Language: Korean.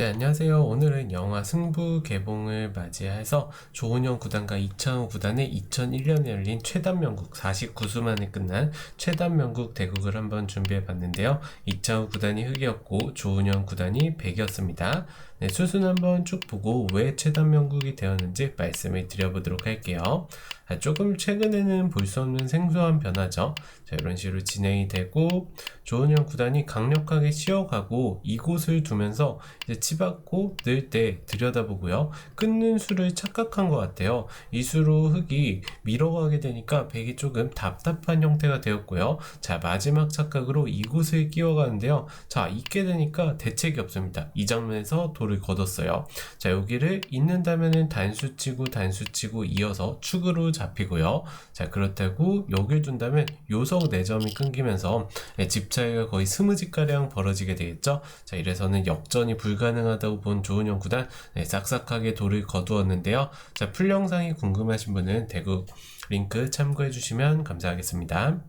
네, 안녕하세요. 오늘은 영화 승부 개봉을 맞이해서 조은영 구단과 이창호 구단의 2001년에 열린 최단명국 49수 만에 끝난 최단명국 대국을 한번 준비해 봤는데요. 이창호 구단이 흑이었고 조은영 구단이 백이었습니다. 네, 수순 한번 쭉 보고 왜 최단명국이 되었는지 말씀을 드려보도록 할게요. 아, 조금 최근에는 볼 수 없는 생소한 변화죠. 자, 이런 식으로 진행이 되고 조은영 구단이 강력하게 쉬어가고 이곳을 두면서 이제 치받고 늘 때 들여다보고요. 끊는 수를 착각한 것 같아요. 이 수로 흙이 밀어가게 되니까 백이 조금 답답한 형태가 되었고요. 자 마지막 착각으로 이곳을 끼워가는데요. 자 있게 되니까 대책이 없습니다. 이 장면에서 돌을 거뒀어요. 자 여기를 있는다면은 단수 치고 단수 치고 이어서 축으로 잡히고요. 자 그렇다고 여길 둔다면 요석 4점이 끊기면서 네, 집 차이가 거의 스무지가량 벌어지게 되겠죠. 자 이래서는 역전이 불가 능하다고 본 조은영 구단 네, 싹싹하게 돌을 거두었는데요. 자 풀 영상이 궁금하신 분은 대국 링크 참고해 주시면 감사하겠습니다.